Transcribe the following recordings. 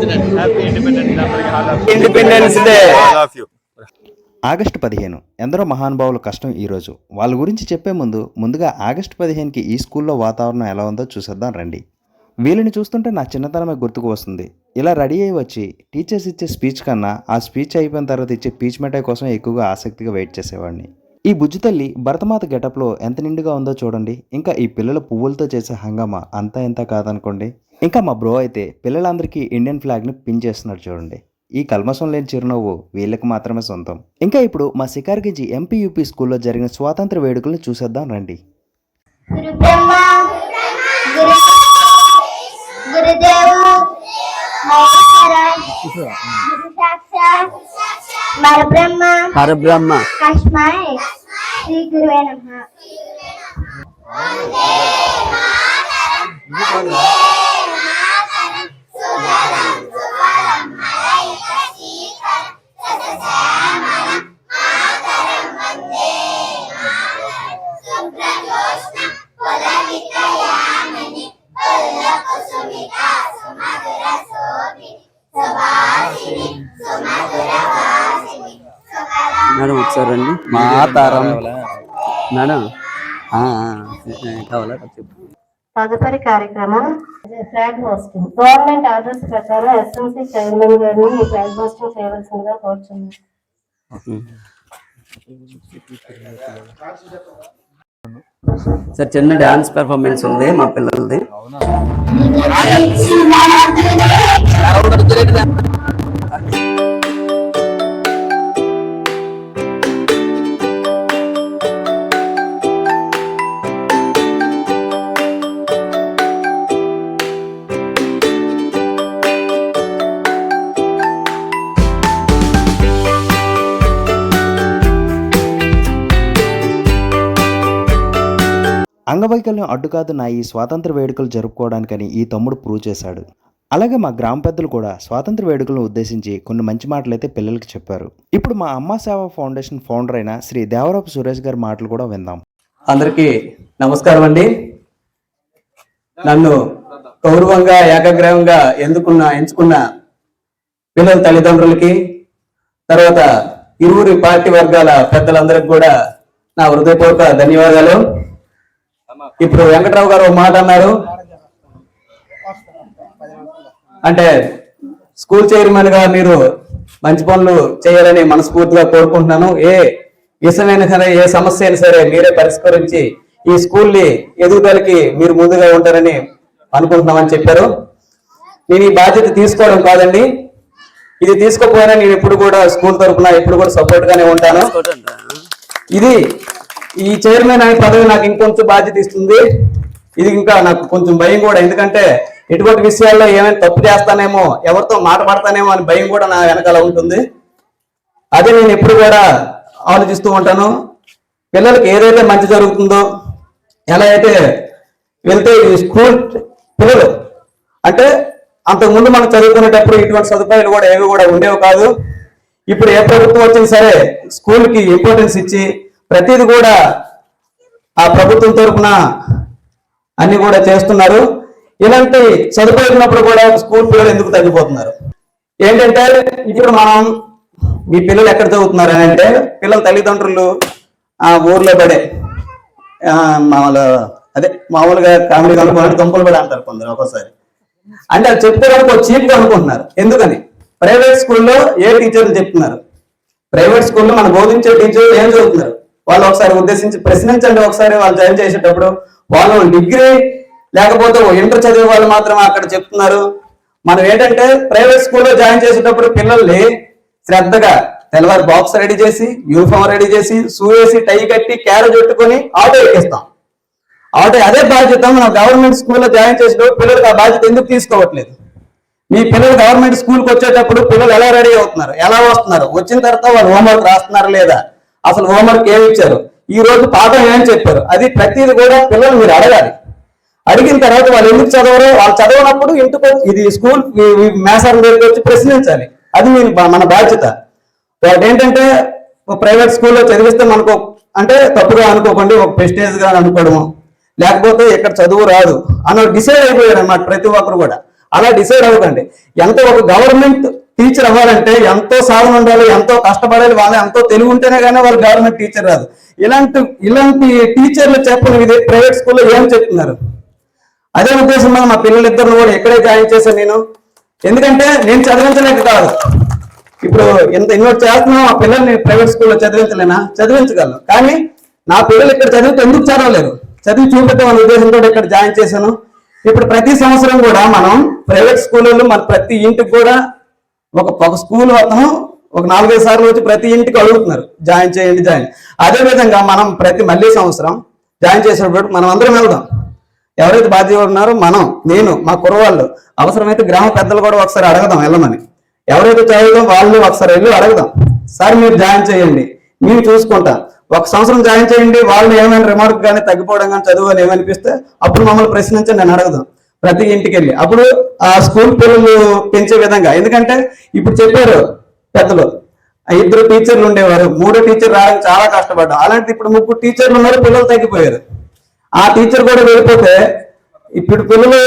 Happy independence day August పదిహేను. ఎందరో మహానుభావుల కష్టం ఈరోజు వాళ్ళ గురించి చెప్పే ముందు ముందుగా ఆగస్టు పదిహేనుకి ఈ స్కూల్లో వాతావరణం ఎలా ఉందో చూసేద్దాం రండి. వీళ్ళని చూస్తుంటే నా చిన్నతనమే గుర్తుకు వస్తుంది. ఇలా రెడీ అయ్యి వచ్చి టీచర్స్ ఇచ్చే స్పీచ్ కన్నా ఆ స్పీచ్ అయిపోయిన తర్వాత ఇచ్చే పీచ్ మిఠాయి కోసం ఎక్కువగా ఆసక్తిగా వెయిట్ చేసేవాడిని. ఈ బుజ్జి తల్లి భరతమాత గెటప్లో ఎంత నిండుగా ఉందో చూడండి. ఇంకా ఈ పిల్లల పువ్వులతో చేసే హంగామా అంతా ఎంత కాదనుకోండి. ఇంకా మా బ్రో అయితే పిల్లలందరికీ ఇండియన్ ఫ్లాగ్ని పిన్ చేస్తున్నాడు చూడండి. ఈ కల్మసం లేని చిరునవ్వు వీళ్ళకి మాత్రమే సొంతం. ఇంకా ఇప్పుడు మా సికార్గిజీ ఎంపీ యూపీ స్కూల్లో జరిగిన స్వాతంత్ర వేడుకలను చూసేద్దాం రండి. గురు బ్రహ్మ గురు గురుదేవు మహేశ్వర గురు సాక్షాత్ పరబ్రహ్మ పరబ్రహ్మ కస్మై శ్రీ గురువే నమః మాతారం మేడం. ఆ, ఆ, కావాలా? చెప్పు. తదుపరి కార్యక్రమం ఫ్లాగ్ హోస్టింగ్. గవర్నమెంట్ ఆర్డర్స్ ప్రకారం ఎస్ఎంసీ చైర్మన్ గారిని ఈ ఫ్లాగ్ హోస్టింగ్ చేయవలసిందిగా కోరుచున్నాను. సార్ చిన్న డాన్స్ పెర్ఫార్మెన్స్ ఉంది మా పిల్లలది. అంగవైకల్యం అడ్డుకాదు నా ఈ స్వాతంత్ర వేడుకలు జరుపుకోవడానికని ఈ తమ్ముడు ప్రూవ్ చేశాడు. అలాగే మా గ్రామ పెద్దలు కూడా స్వాతంత్ర వేడుకలను ఉద్దేశించి కొన్ని మంచి మాటలు అయితే పిల్లలకి చెప్పారు. ఇప్పుడు మా అమ్మా సేవ ఫౌండేషన్ ఫౌండర్ అయిన శ్రీ దేవరపు సురేష్ గారి మాటలు కూడా విందాం. అందరికీ నమస్కారం అండి. నన్ను గౌరవంగా ఏకాగ్రహంగా ఎందుకున్న ఎంచుకున్న పిల్లల తల్లిదండ్రులకి తర్వాత ఇరువురి పార్టీ వర్గాల పెద్దలందరికి కూడా నా హృదయపూర్వక ధన్యవాదాలు. ఇప్పుడు వెంకట్రావు గారు ఒక మాట అన్నారు. అంటే స్కూల్ చైర్మన్గా మీరు మంచి పనులు చేయాలని మనస్ఫూర్తిగా కోరుకుంటున్నాను. ఏ విషయమైనా సరే ఏ సమస్య అయినా సరే మీరే పరిష్కరించి ఈ స్కూల్ని ఎదుగుదలకి మీరు ముందుగా ఉంటారని అనుకుంటున్నామని చెప్పారు. నేను ఈ బాధ్యత తీసుకోవడం కాదండి. ఇది తీసుకోకపోయినా నేను ఎప్పుడు కూడా స్కూల్ తరఫున ఎప్పుడు కూడా సపోర్ట్ గానే ఉంటాను. ఇది ఈ చైర్మన్ అనే పదవి నాకు ఇంకొంచెం బాధ్యత ఇస్తుంది. ఇది ఇంకా నాకు కొంచెం భయం కూడా. ఎందుకంటే ఎటువంటి విషయాల్లో ఏమైనా తప్పు చేస్తానేమో ఎవరితో మాట పడతానేమో అని భయం కూడా నా వెనకాల ఉంటుంది. అదే నేను ఎప్పుడు కూడా ఆలోచిస్తూ ఉంటాను. పిల్లలకి ఏదైతే మంచి జరుగుతుందో ఎలా అయితే వెళ్తే ఈ స్కూల్ పిల్లలు అంటే అంతకుముందు మనం చదువుకునేటప్పుడు ఇటువంటి సదుపాయాలు కూడా ఏవి కూడా ఉండేవి కాదు. ఇప్పుడు ఏ ప్రభుత్వం వచ్చినా సరే స్కూల్కి ఇంపార్టెన్స్ ఇచ్చి ప్రతిది కూడా ఆ ప్రభుత్వం తరఫున అన్ని కూడా చేస్తున్నారు. ఇలాంటి చదువుకున్నప్పుడు కూడా స్కూల్ పిల్లలు ఎందుకు తగ్గిపోతున్నారు? ఏంటంటే ఇప్పుడు మనం మీ పిల్లలు ఎక్కడ చదువుతున్నారు అని అంటే పిల్లల తల్లిదండ్రులు ఆ ఊర్లో పడే మామూలు అదే మామూలుగా కామెడీ అనుకున్నట్టు దుంపలు పడి అంటారు కొందరు ఒక్కోసారి. అంటే అది చెప్తారనుకో ఒక చీప్గా అనుకుంటున్నారు. ఎందుకని? ప్రైవేట్ స్కూల్లో ఏ టీచర్ని చెప్తున్నారు? ప్రైవేట్ స్కూల్లో మనం బోధించే టీచర్ ఏం చదువుతున్నారు? వాళ్ళు ఒకసారి ఉద్దేశించి ప్రశ్నించండి ఒకసారి వాళ్ళు జాయిన్ చేసేటప్పుడు. వాళ్ళు డిగ్రీ లేకపోతే ఓ ఇంటర్ చదివే వాళ్ళు మాత్రమే అక్కడ చెప్తున్నారు. మనం ఏంటంటే ప్రైవేట్ స్కూల్లో జాయిన్ చేసేటప్పుడు పిల్లల్ని శ్రద్ధగా తెల్లవారు బాక్స్ రెడీ చేసి యూనిఫామ్ రెడీ చేసి షూ వేసి టై కట్టి క్యారేజ్ పెట్టుకొని ఆటో ఎక్కిస్తాం. ఆటో అదే బాధ్యత మనం గవర్నమెంట్ స్కూల్లో జాయిన్ చేసేటప్పుడు పిల్లలకు ఆ బాధ్యత ఎందుకు తీసుకోవట్లేదు? మీ పిల్లలు గవర్నమెంట్ స్కూల్కి వచ్చేటప్పుడు పిల్లలు ఎలా రెడీ అవుతున్నారు? ఎలా వస్తున్నారు? వచ్చిన తర్వాత వాళ్ళు హోంవర్క్ రాస్తున్నారా లేదా? అసలు హోంవర్క్ ఏమి ఇచ్చారు? ఈ రోజు పాఠం ఏం చెప్పారు? అది ప్రతిది కూడా పిల్లలు మీరు అడగాలి. అడిగిన తర్వాత వాళ్ళు ఎందుకు చదవరు? వాళ్ళు చదవనప్పుడు ఇంటికి వచ్చి ఇది స్కూల్ మేసారం దగ్గరికి వచ్చి ప్రశ్నించాలి. అది మీ మన బాధ్యత. వాళ్ళు ఏంటంటే ప్రైవేట్ స్కూల్లో చదివిస్తే మనకు అంటే తప్పుగా అనుకోకండి ఒక ప్రెస్టేజ్గా అనుకోవడము. లేకపోతే ఇక్కడ చదువు రాదు. అన్న డిసైడ్ అయిపోయాడు అన్నమాట ప్రతి ఒక్కరు కూడా. అలా డిసైడ్ అవ్వకండి. ఎంత ఒక గవర్నమెంట్ టీచర్ అవ్వాలంటే ఎంతో సాధన ఉండాలి ఎంతో కష్టపడాలి వాళ్ళు ఎంతో తెలివి ఉంటేనే కానీ వాళ్ళు గవర్నమెంట్ టీచర్ రాదు. ఇలాంటి ఇలాంటి టీచర్లు చెప్పిన ఇది ప్రైవేట్ స్కూల్లో ఏం చెప్తున్నారు? అదే ఉద్దేశం మీద మా పిల్లలిద్దరిని కూడా ఎక్కడే జాయిన్ చేశాను నేను. ఎందుకంటే నేను చదివించలేక కాదు. ఇప్పుడు ఎంత ఇన్వెస్ట్ చేస్తున్నాం ఆ పిల్లల్ని ప్రైవేట్ స్కూల్లో చదివించలేనా? చదివించగలను. కానీ నా పిల్లలు ఇక్కడ చదివితే ఎందుకు చదవలేరు చదివి చూపెట్టే వాళ్ళ ఉద్దేశంతో ఇక్కడ జాయిన్ చేశాను. ఇప్పుడు ప్రతి సంవత్సరం కూడా మనం ప్రైవేట్ స్కూళ్ళలో మన ప్రతి ఇంటికి కూడా ఒక ఒక స్కూల్ అతను ఒక నాలుగైదు సార్లు వచ్చి ప్రతి ఇంటికి అడుగుతున్నారు జాయిన్ చేయండి జాయిన్. అదే విధంగా మనం ప్రతి మళ్ళీ సంవత్సరం జాయిన్ చేసేటప్పుడు మనం అందరం వెళ్దాం. ఎవరైతే బాధ్యత ఉన్నారో మనం నేను మా కుర్రవాళ్ళు అవసరమైతే గ్రామ పెద్దలు కూడా ఒకసారి అడగదాం వెళ్ళమని. ఎవరైతే చదువుదాం వాళ్ళు ఒకసారి వెళ్ళి అడగదాం. సార్ మీరు జాయిన్ చేయండి మేము చూసుకుంటాం. ఒక సంవత్సరం జాయిన్ చేయండి వాళ్ళు ఏమైనా రిమార్క్ కానీ తగ్గిపోవడం కానీ చదువు అని ఏమనిపిస్తే అప్పుడు మమ్మల్ని ప్రశ్నించండి నేను అడగదాం. ప్రతి ఇంటికి వెళ్ళి అప్పుడు ఆ స్కూల్ పిల్లలు పెంచే విధంగా. ఎందుకంటే ఇప్పుడు చెప్పారు పెద్దలు ఇద్దరు టీచర్లు ఉండేవారు. మూడో టీచర్ రావడానికి చాలా కష్టపడ్డాం అలాంటి ఇప్పుడు ముగ్గురు టీచర్లు ఉన్నారు పిల్లలు తగ్గిపోయారు. ఆ టీచర్ కూడా వెళ్ళిపోతే ఇప్పుడు పిల్లలు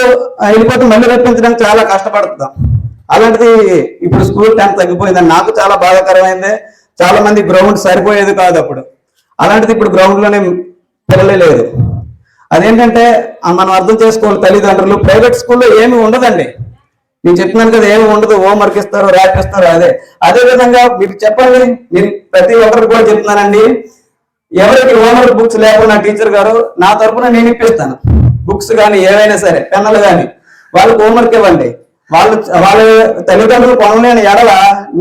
వెళ్ళిపోతే మళ్ళీ రప్పించడానికి చాలా కష్టపడుతున్నాం. అలాంటిది ఇప్పుడు స్కూల్ టైం తగ్గిపోయిందని నాకు చాలా బాధాకరమైంది. చాలా మంది గ్రౌండ్ సరిపోయేది కాదు అప్పుడు. అలాంటిది ఇప్పుడు గ్రౌండ్లోనే పిల్లలే లేదు అదేంటంటే మనం అర్థం చేసుకోవాలి తల్లిదండ్రులు. ప్రైవేట్ స్కూల్లో ఏమి ఉండదండి. నేను చెప్తున్నాను కదా ఏమి ఉండదు. హోంవర్క్ ఇస్తారు ర్యాక్ ఇస్తారు అదే. అదే విధంగా మీరు చెప్పండి మీరు ప్రతి ఒక్కరికి కూడా చెప్తున్నానండి. ఎవరికి హోంవర్క్ బుక్స్ లేకుండా టీచర్ గారు నా తరపున నేను ఇప్పిస్తాను. బుక్స్ కానీ ఏవైనా సరే పెన్నులు కానీ వాళ్ళకి హోంవర్క్ ఇవ్వండి. వాళ్ళు వాళ్ళ తల్లిదండ్రులు కొనలేని ఎడల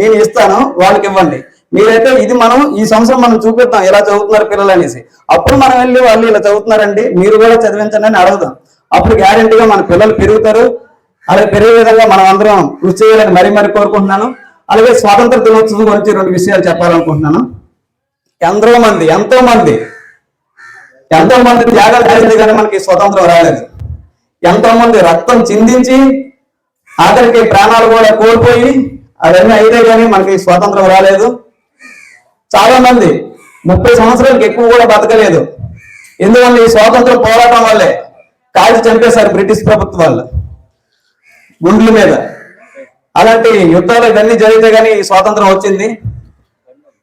నేను ఇస్తాను వాళ్ళకి ఇవ్వండి. మీరైతే ఇది మనం ఈ సంవత్సరం మనం చూపిద్దాం ఇలా చదువుతున్నారు పిల్లలు అనేసి అప్పుడు మనం వెళ్ళి వాళ్ళు ఇలా చదువుతున్నారండి మీరు కూడా చదివించండి అని అడుగుదాం. అప్పుడు గ్యారెంటీగా మన పిల్లలు పెరుగుతారు. అలాగే పెరిగే విధంగా మనం అందరం కృషి చేయాలని మరీ మరీ కోరుకుంటున్నాను. అలాగే స్వాతంత్ర దినోత్సవం గురించి రెండు విషయాలు చెప్పాలనుకుంటున్నాను. ఎంతో మంది ఎంతో మంది ఎంతో మంది త్యాగాలు చేసింది కానీ మనకి స్వతంత్రం రాలేదు. ఎంతో మంది రక్తం చిందించి ఆఖరికి ప్రాణాలు కూడా కోల్పోయి అవన్నీ అయితే కానీ మనకి స్వాతంత్రం రాలేదు. చాలా మంది ముప్పై సంవత్సరాలకు ఎక్కువ కూడా బతకలేదు. ఎందువల్ల ఈ స్వాతంత్రం పోరాటం వల్లే కాల్చి చంపేశారు బ్రిటిష్ ప్రభుత్వం వాళ్ళు. గుండ్ల మీద. అలాంటి యుద్ధాలు ఇవన్నీ జరిగితే గానీ ఈ స్వాతంత్రం వచ్చింది.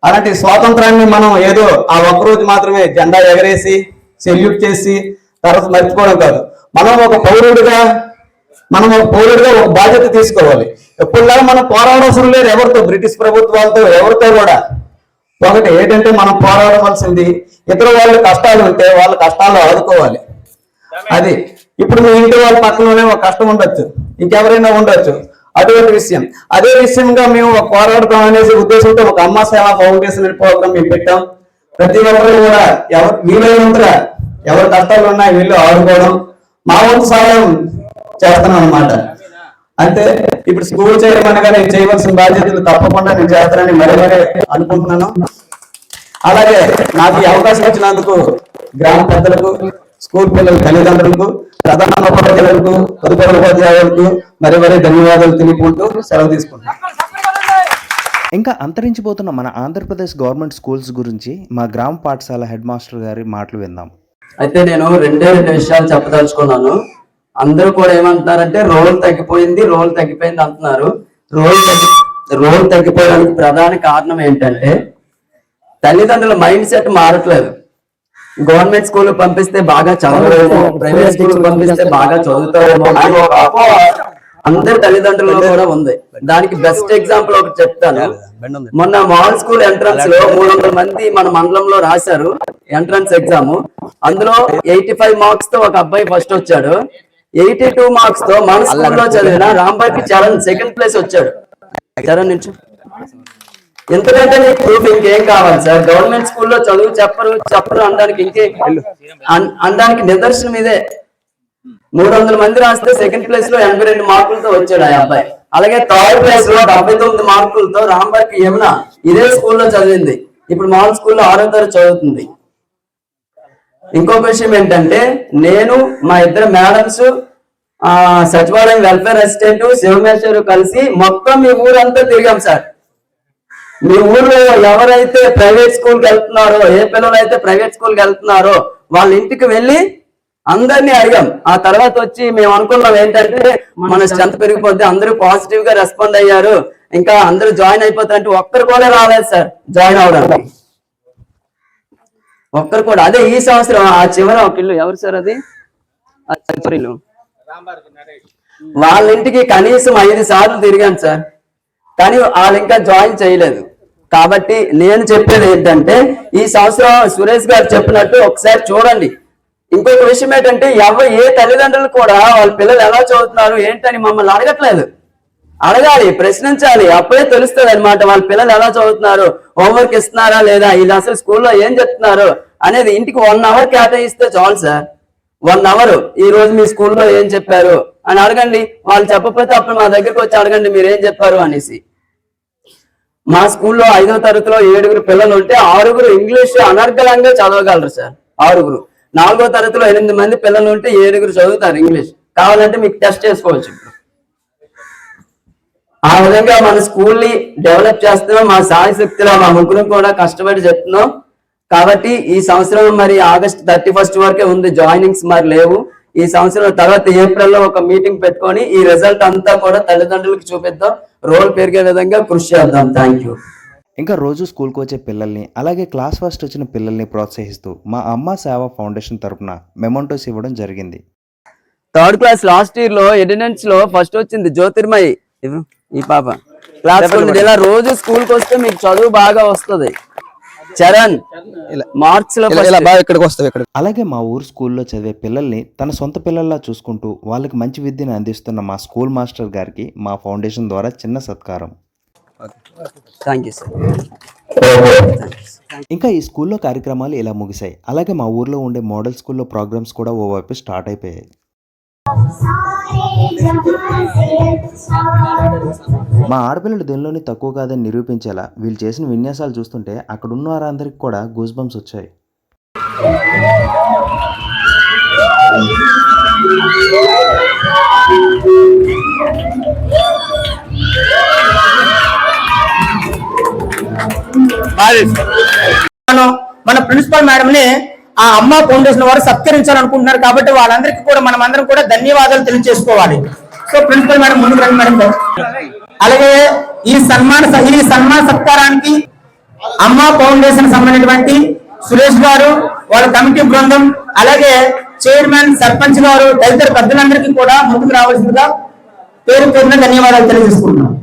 అలాంటి స్వాతంత్రాన్ని మనం ఏదో ఆ ఒక్క రోజు మాత్రమే జెండా ఎగరేసి సెల్యూట్ చేసి తర్వాత మర్చిపోవడం కాదు. మనం ఒక పౌరుడిగా మనం ఒక పౌరుడిగా ఒక బాధ్యత తీసుకోవాలి. ఎప్పుడులాగా మనం పోరాడవసరం లేదు ఎవరితో? బ్రిటిష్ ప్రభుత్వాలతో ఎవరితో కూడా? ఒకటి ఏంటంటే మనం పోరాడవలసింది ఇతర వాళ్ళ కష్టాలు ఉంటే వాళ్ళ కష్టాలు ఆదుకోవాలి. అది ఇప్పుడు మీ ఇంటి వాళ్ళ పక్కనలోనే ఒక కష్టం ఉండొచ్చు. ఇంకెవరైనా ఉండొచ్చు. అటువంటి విషయం. అదే విషయంగా మేము ఒక పోరాడతాం అనేసి ఉద్దేశంతో ఒక అమ్మ సేవ ఫౌండేషన్ అనే ప్రోగ్రామ్ మేము పెట్టాం. ప్రతి ఒక్కరు కూడా ఎవరు వీలైనంతగా ఎవరి కష్టాలు ఉన్నాయి వీళ్ళు ఆడుకోవడం మా వంతు సహాయం చేస్తున్నాం అన్నమాట అంటే ఇప్పుడు స్కూల్ చేయమనగా నేను చేయవలసిన బాధ్యతలు తప్పకుండా నేను చేస్తానని మరీ మరీ అనుకుంటున్నాను. అలాగే నాకు ఈ అవకాశం ఇచ్చినందుకు గ్రామ పెద్దలకు స్కూల్ పిల్లల తల్లిదండ్రులకు ప్రధాన ఉపాధ్యాయులకు తదుపరి ఉపాధ్యాయులకు మరి మరీ ధన్యవాదాలు తెలుపుకుంటూ సెలవు తీసుకుంటున్నాను. ఇంకా అంతరించిపోతున్న మన ఆంధ్రప్రదేశ్ గవర్నమెంట్ స్కూల్స్ గురించి మా గ్రామ పాఠశాల హెడ్ మాస్టర్ గారి మాటలు విందాం. అయితే నేను రెండే రెండు విషయాలు చెప్పదలుచుకున్నాను. అందరూ కూడా ఏమంటున్నారంటే రోల్ తగ్గిపోయింది రోల్ తగ్గిపోయింది అంటున్నారు. రోల్ తగ్గి రోల్ తగ్గిపోవడానికి ప్రధాన కారణం ఏంటంటే తల్లిదండ్రుల మైండ్ సెట్ మారట్లేదు. గవర్నమెంట్ స్కూల్ పంపిస్తే బాగా చదవలేము ప్రైవేట్ స్కూల్ పంపిస్తే బాగా చదువుతారేమో అని ఒక అందరి కూడా ఉంది. దానికి బెస్ట్ ఎగ్జాంపుల్ ఒకటి చెప్తాను. మొన్న మాల్ స్కూల్ ఎంట్రన్స్లో మూడు వందల మంది మన మండలంలో రాశారు ఎంట్రన్స్ ఎగ్జామ్. అందులో ఎయిటీ ఫైవ్ మార్క్స్తో ఒక అబ్బాయి ఫస్ట్ వచ్చాడు. ఎయిటీ టూ మార్క్స్తో మన స్కూల్లో చదివిన రాంబాకి చరణ్ సెకండ్ ప్లేస్ వచ్చాడు. చరణ్ నుంచి ఎందుకంటే నీకు ప్రూఫ్ ఇంకేం కావాలి సార్? గవర్నమెంట్ స్కూల్లో చదువు చెప్పరు చెప్పరు అనడానికి ఇంకే అన్- అనడానికి నిదర్శనం ఇదే. మూడు వందల మంది రాస్తే సెకండ్ ప్లేస్లో ఎనభై రెండు మార్కులతో వచ్చాడు ఆ అబ్బాయి. అలాగే థర్డ్ ప్లేస్లో డెబ్బై తొమ్మిది మార్కులతో రాంబాకి యమున ఇదే స్కూల్లో చదివింది. ఇప్పుడు మామూలు స్కూల్లో ఆరో తరగతి చదువుతుంది. ఇంకొక విషయం ఏంటంటే నేను మా ఇద్దరు మేడమ్స్ ఆ సచివాలయం వెల్ఫేర్ అసిస్టెంట్ శివమేశ్వరు కలిసి మొత్తం మీ ఊరంతా తిరిగాం సార్. మీ ఊర్లో ఎవరైతే ప్రైవేట్ స్కూల్కి వెళ్తున్నారో ఏ పిల్లలు అయితే ప్రైవేట్ స్కూల్కి వెళ్తున్నారో వాళ్ళ ఇంటికి వెళ్ళి అందరినీ అడిగాం. ఆ తర్వాత వచ్చి మేము అనుకున్నాం ఏంటంటే మన స్ట్రెంత్ పెరిగిపోద్ది అందరూ పాజిటివ్గా రెస్పాండ్ అయ్యారు. ఇంకా అందరూ జాయిన్ అయిపోతారంటే ఒక్కరు కూడా రాలేదు సార్ జాయిన్ అవడానికి ఒక్కరు కూడా. అదే ఈ సంవత్సరం ఆ చివర ఒక ఇల్లు. ఎవరు సార్ అది? ఆ ఇల్లు. వాళ్ళ ఇంటికి కనీసం ఐదు సార్లు తిరిగాను సార్. కానీ వాళ్ళు ఇంకా జాయిన్ చేయలేదు. కాబట్టి నేను చెప్పేది ఏంటంటే ఈ సంవత్సరం సురేష్ గారు చెప్పినట్టు ఒకసారి చూడండి. ఇంకొక విషయం ఏంటంటే ఎవరు ఏ తల్లిదండ్రులు కూడా వాళ్ళ పిల్లలు ఎలా చదువుతున్నారు ఏంటని మమ్మల్ని అడగట్లేదు. అడగాలి ప్రశ్నించాలి. అప్పుడే తెలుస్తుంది అనమాట వాళ్ళ పిల్లలు ఎలా చదువుతున్నారు? హోంవర్క్ ఇస్తున్నారా లేదా? వీళ్ళు అసలు స్కూల్లో ఏం చెప్తున్నారు? అనేది ఇంటికి వన్ అవర్ కేటాయిస్తే చాలు సార్. One hour. ఈ రోజు మీ స్కూల్లో ఏం చెప్పారు? అని అడగండి. వాళ్ళు చెప్పకపోతే అప్పుడు మా దగ్గరకు వచ్చి అడగండి మీరు ఏం చెప్పారు అనేసి. మా స్కూల్లో ఐదో తరగతిలో ఏడుగురు పిల్లలు ఉంటే ఆరుగురు ఇంగ్లీష్ అనర్గళంగా చదవగలరు సార్. ఆరుగురు. నాలుగో తరగతిలో ఎనిమిది మంది పిల్లలు ఉంటే ఏడుగురు చదువుతారు ఇంగ్లీష్. కావాలంటే మీకు టెస్ట్ చేసుకోవచ్చు ఇప్పుడు. ఆ విధంగా మన స్కూల్ని డెవలప్ చేస్తున్నాం మా సాయి శక్తిలో మా ముగ్గురం కూడా కష్టపడి చెప్తున్నాం. కాబట్టి ఈ సంవత్సరం మరి ఆగస్ట్ థర్టీ ఫస్ట్ వరకే ఉంది జాయినింగ్స్ మరి లేవు. ఈ సంవత్సరం తర్వాత ఏప్రిల్లో ఒక మీటింగ్ పెట్టుకొని ఈ రిజల్ట్ అంతా కూడా తల్లిదండ్రులకు చూపిద్దాం. రోల్ పెరిగే విధంగా కృషి చేద్దాం. Thank you. ఇంకా రోజు స్కూల్కి వచ్చే పిల్లల్ని అలాగే క్లాస్ ఫస్ట్ వచ్చిన పిల్లల్ని ప్రోత్సహిస్తూ మా అమ్మ సేవ ఫౌండేషన్ తరపున మెమోంటోస్ ఇవ్వడం జరిగింది. థర్డ్ క్లాస్ లాస్ట్ ఇయర్లో అటెండెన్స్లో ఫస్ట్ వచ్చింది జ్యోతిర్మయి? ఈ పాప. క్లాస్ ఇలా రోజు స్కూల్కి వస్తే మీకు చదువు బాగా వస్తది. చరణ్ మార్క్స్లో ఇలా first. బాగా ఇక్కడికి వస్తావు ఇక్కడ అలాగే మా ఊరు స్కూల్లో చదివే పిల్లల్ని తన సొంత పిల్లల్లా చూసుకుంటూ వాళ్ళకి మంచి విద్యను అందిస్తున్న మా స్కూల్ మాస్టర్ గారికి మా ఫౌండేషన్ ద్వారా చిన్న సత్కారం. థ్యాంక్ యూ సార్ ఇంకా ఈ స్కూల్లో కార్యక్రమాలు ఇలా ముగిశాయి. అలాగే మా ఊర్లో ఉండే మోడల్ స్కూల్లో ప్రోగ్రామ్స్ కూడా ఓవైపు స్టార్ట్ అయిపోయాయి. మా ఆడపిల్లలు దేనిలోని తక్కువ కాదని నిరూపించేలా వీళ్ళు చేసిన విన్యాసాలు చూస్తుంటే అక్కడ ఉన్న వారందరికీ కూడా గూస్ బంప్స్ వచ్చాయి మనం మన ప్రిన్సిపల్ మేడం ఆ అమ్మ ఫౌండేషన్ వారు సత్కరించాలనుకుంటున్నారు కాబట్టి వాళ్ళందరికీ కూడా మనం అందరం కూడా ధన్యవాదాలు తెలియజేసుకోవాలి. సో ప్రిన్సిపల్ మేడం ముందుకు రండి మేడం అలాగే ఈ సన్మాన ఈ సన్మాన సత్కారానికి అమ్మ ఫౌండేషన్ సంబంధించినటువంటి సురేష్ గారు వాళ్ళ కమిటీ బృందం అలాగే చైర్మన్ సర్పంచ్ గారు తదితర పెద్దలందరికీ కూడా ముందుకు రావాల్సిందిగా పేరు పేరున ధన్యవాదాలు తెలియజేసుకుంటున్నాం.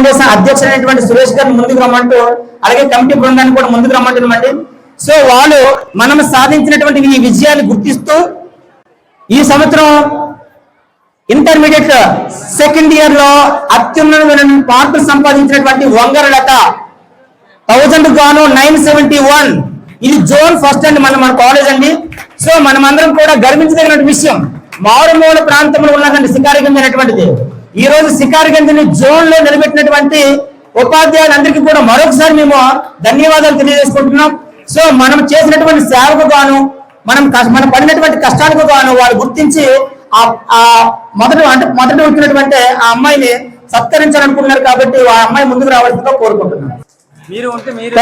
ఫౌండేషన్ అధ్యక్షుడైనటువంటి సురేష్ గారిని ముందుకు రమ్మంటూ అలాగే కమిటీ బృందాన్ని కూడా ముందుకు రమ్మంటున్నామండి. సో వాళ్ళు మనం సాధించినటువంటి ఈ విజయాన్ని గుర్తిస్తూ ఈ సంవత్సరం ఇంటర్మీడియట్ సెకండ్ ఇయర్లో అత్యున్నతమైన మార్కులు సంపాదించినటువంటి వంగర లత థౌజండ్ గాను నైన్ సెవెంటీ వన్. ఇది జోన్ ఫస్ట్ అండి మన మన కాలేజ్ అండి. సో మనం అందరం కూడా గర్వించదగిన విషయం. మారుమూల ప్రాంతంలో ఉన్నటువంటి శికారిగంజ్ ఈ రోజు శికారిగంజ్ని జోన్లో నిలబెట్టినటువంటి ఉపాధ్యాయులందరికీ కూడా మరొకసారి మేము ధన్యవాదాలు తెలియజేసుకుంటున్నాం. సో మనం చేసినటువంటి సేవకు గాను మనం మనం పడినటువంటి కష్టాలకు గాను వాళ్ళు గుర్తించి ఆ ఆ మొదటి అంటే మొదట వచ్చినటువంటి ఆ అమ్మాయిని సత్కరించాలనుకుంటున్నారు కాబట్టి ఆ అమ్మాయి ముందుకు రావాల్సిందిగా కోరుకుంటున్నాను మీరు ఉంటే మీరు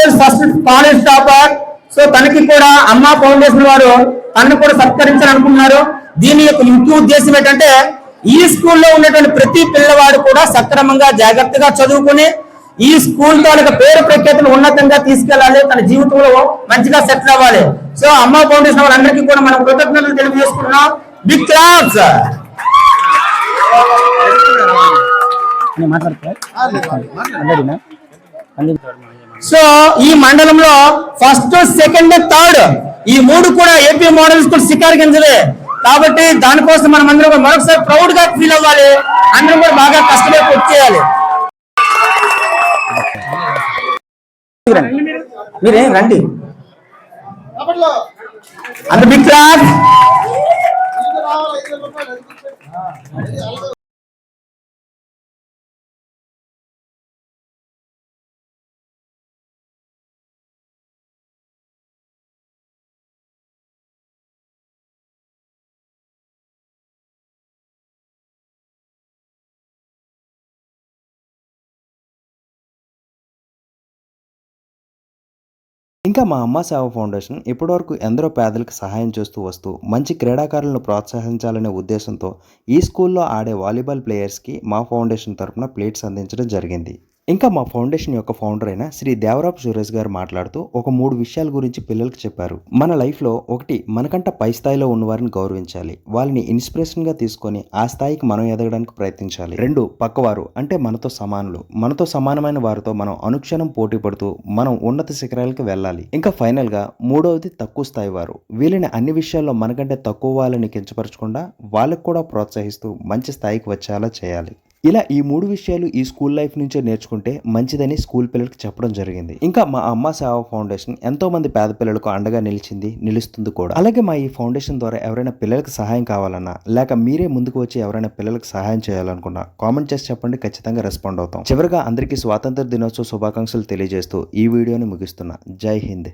college first college topper so తనకి కూడా అమ్మ ఫౌండేషన్ వారు తనను కూడా సత్కరించాలనుకుంటున్నారు దీని యొక్క ముఖ్య ఉద్దేశం ఏంటంటే ఈ స్కూల్లో ఉన్నటువంటి ప్రతి పిల్లవాడు కూడా సక్రమంగా జాగ్రత్తగా చదువుకుని ఈ స్కూల్ తాలూకా పేరు ప్రఖ్యాతులు ఉన్నతంగా తీసుకెళ్ళాలి తన జీవితంలో మంచిగా సెటిల్ అవ్వాలి. సో అమ్మ ఫౌండేషన్ వాళ్ళందరికీ కూడా మనం కృతజ్ఞతలు తెలియజేసుకుంటున్నాం. బిగ్ క్లాప్స్ సో ఈ మండలంలో ఫస్ట్ సెకండ్ థర్డ్ ఈ మూడు కూడా ఏపీ మోడల్ స్కూల్ శికారి గింజలే. కాబట్టి దానికోసం మనం అందరం మరొకసారి ప్రౌడ్గా ఫీల్ అవ్వాలి. అందరం కూడా బాగా కష్టపడి పూర్తి చేయాలి. మీరే రండి. అంత బిగ్ క్లాస్ ఇంకా మా అమ్మ సేవ ఫౌండేషన్ ఇప్పటివరకు ఎందరో పేదలకు సహాయం చేస్తూ వస్తూ మంచి క్రీడాకారులను ప్రోత్సహించాలనే ఉద్దేశంతో ఈ స్కూల్లో ఆడే వాలీబాల్ ప్లేయర్స్కి మా ఫౌండేషన్ తరపున ప్లేట్స్ అందించడం జరిగింది. ఇంకా మా ఫౌండేషన్ యొక్క ఫౌండర్ అయిన శ్రీ దేవరాప్ సురేష్ గారు మాట్లాడుతూ ఒక మూడు విషయాల గురించి పిల్లలకు చెప్పారు. మన లైఫ్లో ఒకటి మనకంట పై స్థాయిలో ఉన్నవారిని గౌరవించాలి. వాళ్ళని ఇన్స్పిరేషన్గా తీసుకొని ఆ స్థాయికి మనం ఎదగడానికి ప్రయత్నించాలి. రెండు పక్కవారు అంటే మనతో సమానులు. మనతో సమానమైన వారితో మనం అనుక్షణం పోటీ పడుతూ మనం ఉన్నత శిఖరాలకు వెళ్ళాలి. ఇంకా ఫైనల్గా మూడవది తక్కువ స్థాయి వారు. వీళ్ళని అన్ని విషయాల్లో మనకంటే తక్కువ వాళ్ళని కించపరచకుండా వాళ్ళకు కూడా ప్రోత్సహిస్తూ మంచి స్థాయికి వచ్చేలా చేయాలి. ఇలా ఈ మూడు విషయాలు ఈ స్కూల్ లైఫ్ నుంచే నేర్చుకుంటే మంచిదని స్కూల్ పిల్లలకు చెప్పడం జరిగింది. ఇంకా మా అమ్మ సేవ ఫౌండేషన్ ఎంతో మంది పేద పిల్లలకు అండగా నిలిచింది నిలుస్తుంది కూడా. అలాగే మా ఈ ఫౌండేషన్ ద్వారా ఎవరైనా పిల్లలకు సహాయం కావాలన్నా లేక మీరే ముందుకు వచ్చి ఎవరైనా పిల్లలకు సహాయం చేయాలనుకున్నా కామెంట్ చేసి చెప్పండి ఖచ్చితంగా రెస్పాండ్ అవుతాం. చివరిగా అందరికీ స్వాతంత్ర దినోత్సవ శుభాకాంక్షలు తెలియజేస్తూ ఈ వీడియోని ముగిస్తున్నా. జై హింద్.